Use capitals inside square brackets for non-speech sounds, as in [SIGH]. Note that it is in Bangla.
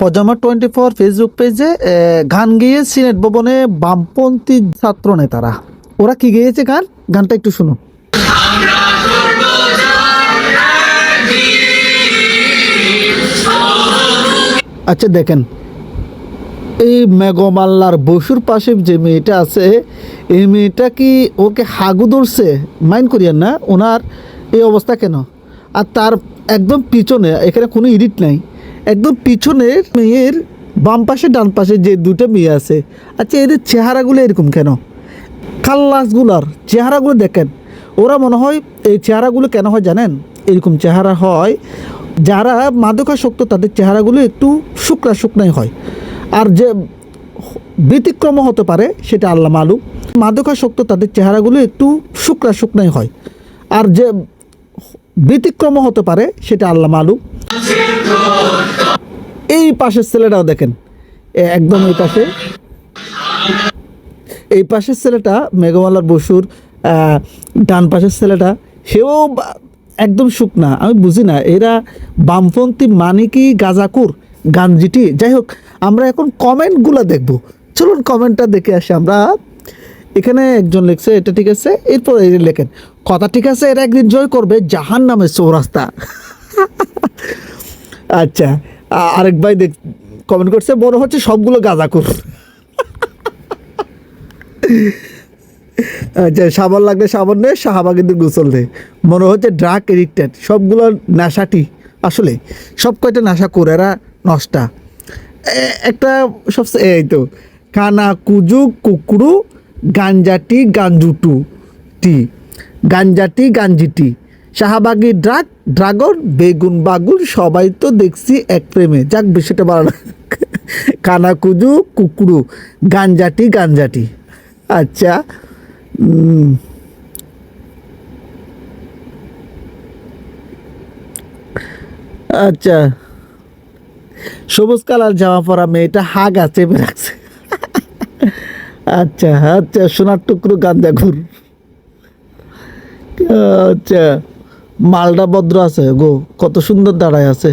পজামা টোয়েন্টি ফোর ফেসবুক পেজে গান গেয়ে সিনেট ভবনে বামপন্থী ছাত্র নেতারা। ওরা কি গেয়েছে গান? গানটা একটু শুনো আচ্ছা দেখেন। এই মেঘমাল্লার বসুর পাশে যে মেয়েটা আছে, এই মেয়েটা কি ওকে হাগু ধরছে? মাইন্ড করিয়েন না, ওনার এই অবস্থা কেন? আর তার একদম পিছনে, এখানে কোনো ইডিট নাই। একদম পিছনের মেয়ের বাম পাশে, ডান পাশে যে দুটো মেয়ে আছে। আচ্ছা এদের চেহারাগুলো এরকম কেন? খাল্লাসগুলার চেহারাগুলো দেখেন। ওরা মনে হয় এই চেহারাগুলো কেন হয় জানেন? এরকম চেহারা হয়, যারা মাদকাসক্ত তাদের চেহারাগুলো একটু শুকনা শুকনাই হয়। আর যে ব্যতিক্রম হতে পারে, সেটা আল্লাহ মালুম। মাদকাসক্ত তাদের চেহারাগুলো একটু শুকনা শুকনাই হয়। আর যে ব্যতিক্রম হতে পারে, সেটা আল্লাহ মালুম। এই পাশের ছেলেটাও দেখেন। একদম এই পাশে। এই পাশের ছেলেটা মেঘমালার বসুর ডান পাশের ছেলেটা, সেও একদম শুকনা। আমি বুঝি না, এরা বামপন্থী মানে কি গাজাকুর গাঞ্জিটি যাই হোক, আমরা এখন কমেন্টগুলো দেখব। চলুন কমেন্টটা দেখে আসি আমরা। এখানে একজন লিখছে, এটা ঠিক আছে? এরপর লেখেন, কথা ঠিক আছে, এরা একদিন জয় করবে জাহান নামে চৌরাস্তা। [LAUGHS] আচ্ছা আরেক ভাই দেখ কমেন্ট করছে, মনে হচ্ছে সবগুলো গাজাকুর আচ্ছা সাবান লাগলে সাবান নেই সাহাবা কিন্তু গোসল দেয় মনে হচ্ছে ড্রাগ এডিক্টেড সবগুলো নেশাটি। আসলে, সব কয়টা নেশা করে এরা নষ্টা। একটা সবচেয়ে এই তো কানা কুজু কুকুরু, গাঞ্জাটি গাঞ্জুটু টি গাঞ্জাটি, গাঞ্জিটি। শাহবাগি ড্রাগ, ড্রাগন, বেগুন বাগুন সবাই তো দেখছি এক প্রেমে। যাক বেশিটা বাড়ানো কানা কুজু কুকুরু, গাঞ্জাটি গাঞ্জাটি। আচ্ছা আচ্ছা। সবুজ কালার জামা পরা মেয়েটা হাগা চেপে রাখছে। আচ্ছা আচ্ছা সোনার টুকরো গান্দা ঘুর আচ্ছা। মালটা ভদ্র আছে গো। কত সুন্দর দাঁড়ায় আছে।